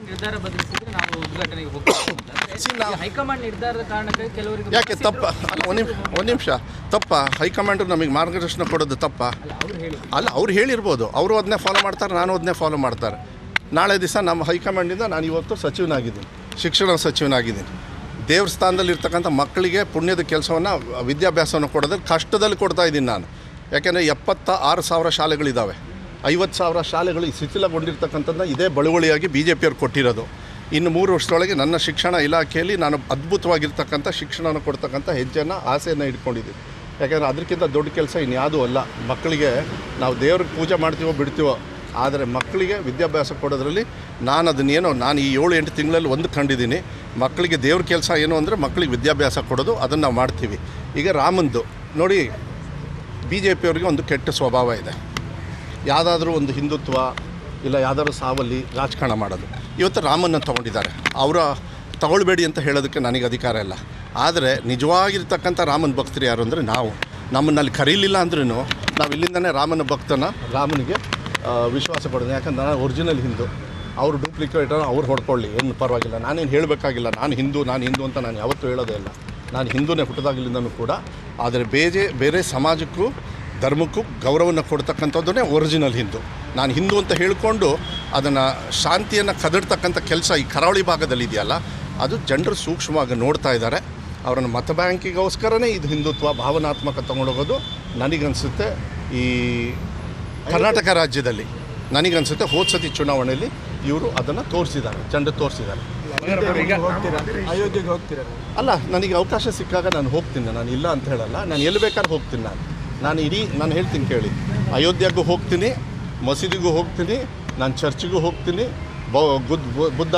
ನಿರ್ಧಾರ ಬದಲಿಸಿದ್ರೆ ನಾವು ಉದ್ಘಾಟನೆಗೆ ಹೋಗ್ತೀವಿ. ಅಂತ. See, ನಾವು- ಹೈಕಮಾಂಡ್ ನಿರ್ಧಾರದ ಕಾರಣಕ್ಕಾಗಿ ಕೆಲವರಿಗೆ ಯಾಕೆ ತಪ್ಪ? ಅಲ್ಲ ಒಂದು ನಿಮಿಷ ಒಂದು ನಿಮಿಷ. ತಪ್ಪ. ಹೈಕಮಾಂಡ್ ನಮಗೆ ಮಾರ್ಗದರ್ಶನ ಕೊಡೋದು ತಪ್ಪ. ಅಲ್ಲ ಅವ್ರು ಹೇಳಿರ್ಬೋದು. ಅವರು ಅದನ್ನೇ ಫಾಲೋ ಮಾಡ್ತಾರೆ ನಾನು ಅದನ್ನೇ ಫಾಲೋ ಮಾಡ್ತಾರೆ. ನಾಳೆ ದಿವಸ ನಮ್ಮ ಹೈಕಮಾಂಡಿಂದ ನಾನು ಇವತ್ತು ಸಚಿವನಾಗಿದ್ದೀನಿ. ಶಿಕ್ಷಣ ಸಚಿವನಾಗಿದ್ದೀನಿ. ದೇವ್ರ ಸ್ಥಾನದಲ್ಲಿ ಇರ್ತಕ್ಕಂಥ ಮಕ್ಕಳಿಗೆ ಪುಣ್ಯದ ಕೆಲಸವನ್ನು ವಿದ್ಯಾಭ್ಯಾಸವನ್ನು ಕೊಡೋದಕ್ಕೆ ಕಷ್ಟದಲ್ಲಿ ಕೊಡ್ತಾ ಇದ್ದೀನಿ ನಾನು. ಯಾಕೆಂದರೆ ಎಪ್ಪತ್ತ ಆರು ಸಾವಿರ ಶಾಲೆಗಳಿದ್ದಾವೆ ಐವತ್ತು ಸಾವಿರ ಶಾಲೆಗಳು ಶಿಥಿಲಗೊಂಡಿರ್ತಕ್ಕಂಥದ್ದನ್ನ ಇದೇ ಬಳುವಳಿಯಾಗಿ ಬಿ ಜೆ ಪಿಯವ್ರು ಕೊಟ್ಟಿರೋದು. ಇನ್ನು ಮೂರು ವರ್ಷದೊಳಗೆ ನನ್ನ ಶಿಕ್ಷಣ ಇಲಾಖೆಯಲ್ಲಿ ನಾನು ಅದ್ಭುತವಾಗಿರ್ತಕ್ಕಂಥ ಶಿಕ್ಷಣವನ್ನು ಕೊಡ್ತಕ್ಕಂಥ ಹೆಜ್ಜೆಯನ್ನು, ಆಸೆಯನ್ನು ಇಟ್ಕೊಂಡಿದ್ದೀನಿ. ಯಾಕೆಂದರೆ ಅದಕ್ಕಿಂತ ದೊಡ್ಡ ಕೆಲಸ ಇನ್ಯಾವುದೂ ಅಲ್ಲ. ಮಕ್ಕಳಿಗೆ ನಾವು ದೇವ್ರಿಗೆ ಪೂಜೆ ಮಾಡ್ತೀವೋ ಬಿಡ್ತೀವೋ, ಆದರೆ ಮಕ್ಕಳಿಗೆ ವಿದ್ಯಾಭ್ಯಾಸ ಕೊಡೋದ್ರಲ್ಲಿ ನಾನು ಅದನ್ನೇನೋ, ನಾನು ಈ ಏಳು ಎಂಟು ತಿಂಗಳಲ್ಲಿ ಒಂದು ಕಂಡಿದ್ದೀನಿ. ಮಕ್ಕಳಿಗೆ ದೇವ್ರ ಕೆಲಸ ಏನು ಅಂದರೆ ಮಕ್ಕಳಿಗೆ ವಿದ್ಯಾಭ್ಯಾಸ ಕೊಡೋದು, ಅದನ್ನು ನಾವು ಮಾಡ್ತೀವಿ. ಈಗ ರಾಮಂದು, ನೋಡಿ ಬಿ ಜೆ ಪಿಯವ್ರಿಗೆ ಒಂದು ಕೆಟ್ಟ ಸ್ವಭಾವ ಇದೆ. ಯಾವುದಾದ್ರೂ ಒಂದು ಹಿಂದುತ್ವ ಇಲ್ಲ ಯಾವ್ದಾದ್ರು ಸಾವಲ್ಲಿ ರಾಜಕಾರಣ ಮಾಡೋದು. ಇವತ್ತು ರಾಮನ್ನ ತೊಗೊಂಡಿದ್ದಾರೆ. ಅವರ ತಗೊಳ್ಬೇಡಿ ಅಂತ ಹೇಳೋದಕ್ಕೆ ನನಗೆ ಅಧಿಕಾರ ಇಲ್ಲ. ಆದರೆ ನಿಜವಾಗಿರ್ತಕ್ಕಂಥ ರಾಮನ ಭಕ್ತರು ಯಾರು ಅಂದರೆ ನಾವು. ನಮ್ಮನ್ನಲ್ಲಿ ಕರೀಲಿಲ್ಲ ಅಂದ್ರೂ ನಾವು ಇಲ್ಲಿಂದನೇ ರಾಮನ ಭಕ್ತನ ರಾಮನಿಗೆ ವಿಶ್ವಾಸ ಪಡೋದು. ಯಾಕಂದ್ರೆ ನಾನು ಒರಿಜಿನಲ್ ಹಿಂದೂ. ಅವರು ಡೂಪ್ಲಿಕೇಟ್ ಅವ್ರು ಹೊಡ್ಕೊಳ್ಳಿ. ಏನು ಪರವಾಗಿಲ್ಲ. ನಾನೇನು ಹೇಳಬೇಕಾಗಿಲ್ಲ. ನಾನು ಹಿಂದೂ ನಾನು ಹಿಂದೂ ಅಂತ ನಾನು ಯಾವತ್ತೂ ಹೇಳೋದೇ ಇಲ್ಲ. ನಾನು ಹಿಂದೂನೇ ಹುಟ್ಟಿದಾಗಲಿಂದನೂ ಕೂಡ. ಆದರೆ ಬೇರೆ ಬೇರೆ ಸಮಾಜಕ್ಕೂ ಧರ್ಮಕ್ಕೂ ಗೌರವನ ಕೊಡ್ತಕ್ಕಂಥದ್ದನ್ನೇ ಒರಿಜಿನಲ್ ಹಿಂದೂ. ನಾನು ಹಿಂದೂ ಅಂತ ಹೇಳಿಕೊಂಡು ಅದನ್ನು ಶಾಂತಿಯನ್ನು ಕದಡ್ತಕ್ಕಂಥ ಕೆಲಸ ಈ ಕರಾವಳಿ ಭಾಗದಲ್ಲಿ ಇದೆಯಲ್ಲ ಅದು ಜನರು ಸೂಕ್ಷ್ಮವಾಗಿ ನೋಡ್ತಾ ಇದ್ದಾರೆ. ಅವರನ್ನು ಮತ ಬ್ಯಾಂಕಿಗೋಸ್ಕರನೇ ಇದು ಹಿಂದುತ್ವ ಭಾವನಾತ್ಮಕ ತಗೊಂಡೋಗೋದು ನನಗನ್ಸುತ್ತೆ. ಈ ಕರ್ನಾಟಕ ರಾಜ್ಯದಲ್ಲಿ ನನಗನ್ಸುತ್ತೆ, ಹೋದ ಸತಿ ಚುನಾವಣೆಯಲ್ಲಿ ಇವರು ಅದನ್ನು ತೋರಿಸಿದ್ದಾರೆ, ಜನರು ತೋರಿಸಿದ್ದಾರೆ. ಅಯೋಧ್ಯೆಗೆ ಹೋಗ್ತೀರ ಅಲ್ಲ, ನನಗೆ ಅವಕಾಶ ಸಿಕ್ಕಾಗ ನಾನು ಹೋಗ್ತೀನಿ, ನಾನು ಇಲ್ಲ ಅಂತ ಹೇಳಲ್ಲ, ನಾನು ಎಲ್ಲಿ ಬೇಕಾದ್ರೂ ಹೋಗ್ತೀನಿ ನಾನು. ನಾನು ಇಡೀ ನಾನು ಹೇಳ್ತೀನಿ ಕೇಳಿ. ಅಯೋಧ್ಯೆಗೂ ಹೋಗ್ತೀನಿ, ಮಸೀದಿಗೂ ಹೋಗ್ತೀನಿ, ನಾನು ಚರ್ಚಿಗೂ ಹೋಗ್ತೀನಿ ಬುದ್ಧ ಬುದ್ಧ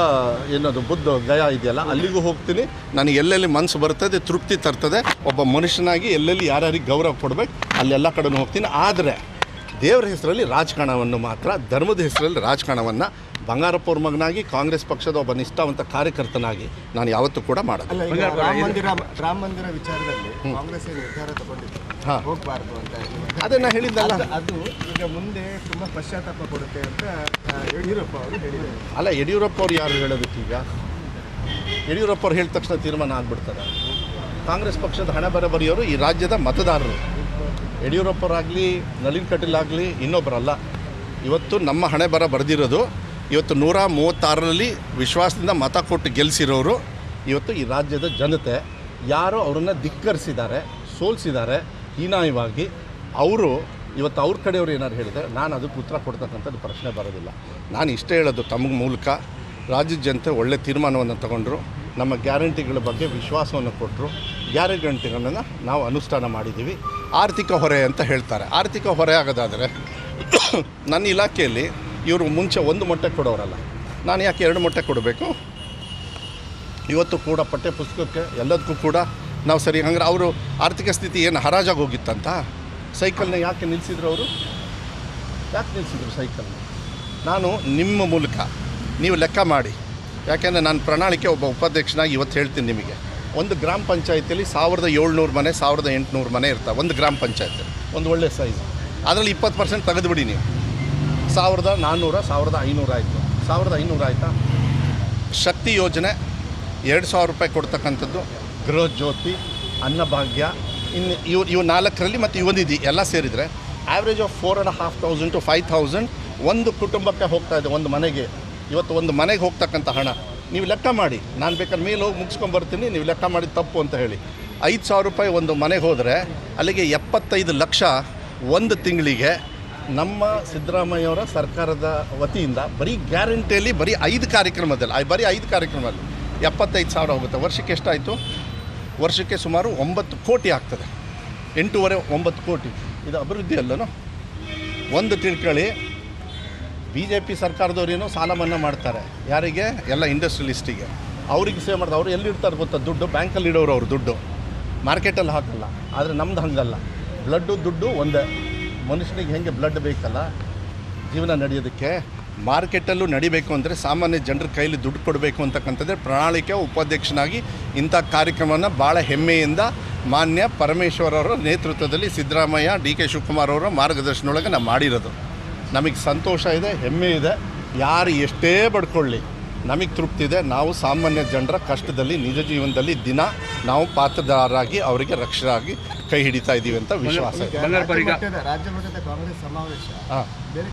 ಏನದು, ಬುದ್ಧ ಗಯ ಇದೆಯಲ್ಲ, ಅಲ್ಲಿಗೂ ಹೋಗ್ತೀನಿ. ನನಗೆ ಎಲ್ಲೆಲ್ಲಿ ಮನಸ್ಸು ಬರ್ತದೆ, ತೃಪ್ತಿ ತರ್ತದೆ, ಒಬ್ಬ ಮನುಷ್ಯನಾಗಿ ಎಲ್ಲೆಲ್ಲಿ ಯಾರ್ಯಾರಿಗೆ ಗೌರವ ಕೊಡಬೇಕು ಅಲ್ಲೆಲ್ಲ ಕಡೆನೂ ಹೋಗ್ತೀನಿ. ಆದರೆ ದೇವರ ಹೆಸರಲ್ಲಿ ರಾಜಕಾರಣವನ್ನು ಮಾತ್ರ, ಧರ್ಮದ ಹೆಸರಲ್ಲಿ ರಾಜಕಾರಣವನ್ನು ಬಂಗಾರಪ್ಪ ಅವ್ರ ಮಗನಾಗಿ ಕಾಂಗ್ರೆಸ್ ಪಕ್ಷದ ಒಬ್ಬ ನಿಷ್ಠಾವಂತ ಕಾರ್ಯಕರ್ತನಾಗಿ ನಾನು ಯಾವತ್ತೂ ಕೂಡ ಮಾಡೋದು ಅಲ್ಲ ಈಗ ರಾಮ ಮಂದಿರ ರಾಮ ಮಂದಿರ ವಿಚಾರದಲ್ಲಿ ಕಾಂಗ್ರೆಸ್ ನಿರ್ಧಾರ ತಗೊಂಡಿತ್ತು ಹಾ. ಅಂತ ಹೇಳಿ. ಅದೇ ಹೇಳಿದ್ದಲ್ಲ ಈಗ ಮುಂದೆ ತುಂಬಾ ಪಶ್ಚಾತ್ತಾಪ ಕೊಡುತ್ತೆ ಅಂತ ಯಡಿಯೂರಪ್ಪ ಅವರು ಹೇಳಿದ್ದಾರೆ. ಅಲ್ಲ ಯಡಿಯೂರಪ್ಪ ಅವ್ರು ಯಾರು ಹೇಳೋದಕ್ಕೀಗ ಯಡಿಯೂರಪ್ಪ ಅವ್ರು ಹೇಳಿದ ತಕ್ಷಣ ತೀರ್ಮಾನ ಆಗ್ಬಿಡ್ತಾರೆ. ಕಾಂಗ್ರೆಸ್ ಪಕ್ಷದ ಹಣ ಬರಬರಿಯವರು ಈ ರಾಜ್ಯದ ಮತದಾರರು. ಯಡಿಯೂರಪ್ಪರಾಗಲಿ ನಳಿನ್ ಕಟೀಲ್ ಆಗಲಿ ಇನ್ನೊಬ್ಬರಲ್ಲ ಇವತ್ತು ನಮ್ಮ ಹಣೆ ಬರ ಬರೆದಿರೋದು ಇವತ್ತು ನೂರ ಮೂವತ್ತಾರರಲ್ಲಿ ವಿಶ್ವಾಸದಿಂದ ಮತ ಕೊಟ್ಟು ಗೆಲ್ಲಿಸಿರೋರು ಇವತ್ತು ಈ ರಾಜ್ಯದ ಜನತೆ. ಯಾರು ಅವರನ್ನು ಧಿಕ್ಕರಿಸಿದ್ದಾರೆ, ಸೋಲಿಸಿದ್ದಾರೆ, ಹೀನಾಯವಾಗಿ. ಅವರು, ಇವತ್ತು ಅವ್ರ ಕಡೆಯವರು ಏನಾರು ಹೇಳಿದರೆ ನಾನು ಅದಕ್ಕೆ ಉತ್ತರ ಕೊಡ್ತಕ್ಕಂಥದ್ದು ಪ್ರಶ್ನೆ ಬರೋದಿಲ್ಲ. ನಾನು ಇಷ್ಟೇ ಹೇಳೋದು ತಮ್ಮ ಮೂಲಕ. ರಾಜ್ಯದ ಜನತೆ ಒಳ್ಳೆ ತೀರ್ಮಾನವನ್ನು ತಗೊಂಡ್ರು. ನಮ್ಮ ಗ್ಯಾರಂಟಿಗಳ ಬಗ್ಗೆ ವಿಶ್ವಾಸವನ್ನು ಕೊಟ್ಟರು ಗ್ಯಾರಂಟಿಗಳನ್ನು ನಾವು ಅನುಷ್ಠಾನ ಮಾಡಿದ್ದೀವಿ. ಆರ್ಥಿಕ ಹೊರೆ ಅಂತ ಹೇಳ್ತಾರೆ. ಆರ್ಥಿಕ ಹೊರೆ ಆಗೋದಾದರೆ ನನ್ನ ಇಲಾಖೆಯಲ್ಲಿ ಇವರು ಮುಂಚೆ ಒಂದು ಮೊಟ್ಟೆ ಕೊಡೋರಲ್ಲ. ನಾನು ಯಾಕೆ ಎರಡು ಮೊಟ್ಟೆ ಕೊಡಬೇಕು? ಇವತ್ತು ಕೂಡ ಪಠ್ಯ ಪುಸ್ತಕಕ್ಕೆ ಎಲ್ಲದಕ್ಕೂ ಕೂಡ ನಾವು ಸರಿ ಹಂಗ್ರೆ ಅವರು ಆರ್ಥಿಕ ಸ್ಥಿತಿ ಏನು ಹರಾಜಾಗಿ ಹೋಗಿತ್ತಂತ? ಸೈಕಲ್ನ ಯಾಕೆ ನಿಲ್ಲಿಸಿದ್ರು ಅವರು? ಯಾಕೆ ನಿಲ್ಲಿಸಿದ್ರು ಸೈಕಲ್ನ? ನಾನು ನಿಮ್ಮ ಮೂಲಕ ನೀವು ಲೆಕ್ಕ ಮಾಡಿ. ಯಾಕೆಂದರೆ ನಾನು ಪ್ರಣಾಳಿಕೆ ಒಬ್ಬ ಉಪಾಧ್ಯಕ್ಷನಾಗಿ ಇವತ್ತು ಹೇಳ್ತೀನಿ ನಿಮಗೆ. ಒಂದು ಗ್ರಾಮ ಪಂಚಾಯತಿಯಲ್ಲಿ ಸಾವಿರದ ಏಳ್ನೂರು ಮನೆ, ಸಾವಿರದ ಎಂಟುನೂರು ಮನೆ ಇರ್ತವೆ. ಒಂದು ಗ್ರಾಮ ಪಂಚಾಯತಿ. ಒಂದು ಒಳ್ಳೆ ಸೈಜ್ ಅದರಲ್ಲಿ ಇಪ್ಪತ್ತು ಪರ್ಸೆಂಟ್ ತೆಗೆದುಬಿಡಿ ನೀವು. ಸಾವಿರದ ನಾನ್ನೂರ, ಸಾವಿರದ ಐನೂರು ಆಯಿತು. ಸಾವಿರದ ಐನೂರು ಆಯಿತಾ? ಶಕ್ತಿ ಯೋಜನೆ ಎರಡು ಸಾವಿರ ರೂಪಾಯಿ ಕೊಡ್ತಕ್ಕಂಥದ್ದು. ಗೃಹ ಜ್ಯೋತಿ, ಅನ್ನಭಾಗ್ಯ, ಇನ್ನು ಇವು ಇವು ನಾಲ್ಕರಲ್ಲಿ ಮತ್ತು ಇವೊಂದಿದೆ ಎಲ್ಲ ಸೇರಿದರೆ average of four and half thousand to five thousand ಒಂದು ಕುಟುಂಬಕ್ಕೆ ಹೋಗ್ತಾ ಇದೆ, ಒಂದು ಮನೆಗೆ. ಇವತ್ತು ಒಂದು ಮನೆಗೆ ಹೋಗ್ತಕ್ಕಂಥ ಹಣ. ನೀವು ಲೆಕ್ಕ ಮಾಡಿ. ನಾನು ಬೇಕಾದ್ರೆ ಮೇಲೆ ಹೋಗಿ ಮುಗಿಸ್ಕೊಂಬರ್ತೀನಿ ನೀವು ಲೆಕ್ಕ ಮಾಡಿ ತಪ್ಪು ಅಂತ ಹೇಳಿ. ಐದು ಸಾವಿರ ರೂಪಾಯಿ ಒಂದು ಮನೆಗೆ ಹೋದರೆ ಅಲ್ಲಿಗೆ ಎಪ್ಪತ್ತೈದು ಲಕ್ಷ ಒಂದು ತಿಂಗಳಿಗೆ ನಮ್ಮ ಸಿದ್ದರಾಮಯ್ಯವರ ಸರ್ಕಾರದ ವತಿಯಿಂದ ಬರೀ ಗ್ಯಾರಂಟಿಯಲ್ಲಿ ಬರೀ ಐದು ಕಾರ್ಯಕ್ರಮದಲ್ಲಿ ಬರೀ ಐದು ಕಾರ್ಯಕ್ರಮದಲ್ಲಿ ಎಪ್ಪತ್ತೈದು ಸಾವಿರ ಹೋಗುತ್ತೆ. ವರ್ಷಕ್ಕೆ ಎಷ್ಟಾಯಿತು? ವರ್ಷಕ್ಕೆ ಸುಮಾರು ಒಂಬತ್ತು ಕೋಟಿ ಆಗ್ತದೆ. ಎಂಟೂವರೆ, ಒಂಬತ್ತು ಕೋಟಿ. ಇದು ಅಭಿವೃದ್ಧಿ ಅಲ್ಲನೋ? ಒಂದು ತಿಳ್ಕೊಳ್ಳಿ ಬಿ ಜೆ ಪಿ ಸರ್ಕಾರದವ್ರೇನೋ ಸಾಲ ಮನ್ನಾ ಮಾಡ್ತಾರೆ. ಯಾರಿಗೆ? ಎಲ್ಲ ಇಂಡಸ್ಟ್ರಿಯಲಿಸ್ಟಿಗೆ. ಅವ್ರಿಗೆ ಸೇವ್ ಮಾಡ್ತಾರೆ. ಅವ್ರು ಎಲ್ಲಿಡ್ತಾರೆ ಗೊತ್ತಾ? ದುಡ್ಡು, ಬ್ಯಾಂಕಲ್ಲಿ ಇಡೋರು ಅವ್ರು ದುಡ್ಡು. ಮಾರ್ಕೆಟಲ್ಲಿ ಹಾಕಲ್ಲ. ಆದರೆ ನಮ್ದು ಹಂಗಲ್ಲ. ಬ್ಲಡ್ಡು, ದುಡ್ಡು ಒಂದೇ. ಮನುಷ್ಯನಿಗೆ ಹೆಂಗೆ ಬ್ಲಡ್ ಬೇಕಲ್ಲ, ಜೀವನ ನಡೆಯೋದಕ್ಕೆ ಮಾರ್ಕೆಟಲ್ಲೂ ನಡಿಬೇಕು ಅಂದರೆ ಸಾಮಾನ್ಯ ಜನರ ಕೈಲಿ ದುಡ್ಡು ಕೊಡಬೇಕು ಅಂತಕ್ಕಂಥದ್ದೇ ಪ್ರಣಾಳಿಕೆ, ಉಪಾಧ್ಯಕ್ಷನಾಗಿ ಇಂಥ ಕಾರ್ಯಕ್ರಮನ ಭಾಳ ಹೆಮ್ಮೆಯಿಂದ ಮಾನ್ಯ ಪರಮೇಶ್ವರ ಅವರ ನೇತೃತ್ವದಲ್ಲಿ ಸಿದ್ದರಾಮಯ್ಯ, ಡಿ ಕೆ ಶಿವಕುಮಾರ್ ಅವರ ಮಾರ್ಗದರ್ಶನೊಳಗೆ ನಾವು ಮಾಡಿರೋದು. ನಮಗೆ ಸಂತೋಷ ಇದೆ, ಹೆಮ್ಮೆ ಇದೆ. ಯಾರು ಎಷ್ಟೇ ಬಡ್ಕೊಳ್ಳಿ. ನಮಗೆ ತೃಪ್ತಿ ಇದೆ ನಾವು ಸಾಮಾನ್ಯ ಜನರ ಕಷ್ಟದಲ್ಲಿ ನಿಜ ಜೀವನದಲ್ಲಿ ದಿನ ನಾವು ಪಾತ್ರದಾರರಾಗಿ ಅವರಿಗೆ ರಕ್ಷರಾಗಿ ಕೈ ಹಿಡಿತಾ ಇದ್ದೀವಿ ಅಂತ ವಿಶ್ವಾಸ ಇದೆ ರಾಜ್ಯ ಮಟ್ಟದ ಕಾಂಗ್ರೆಸ್ ಸಮಾವೇಶ ಬೇರೆ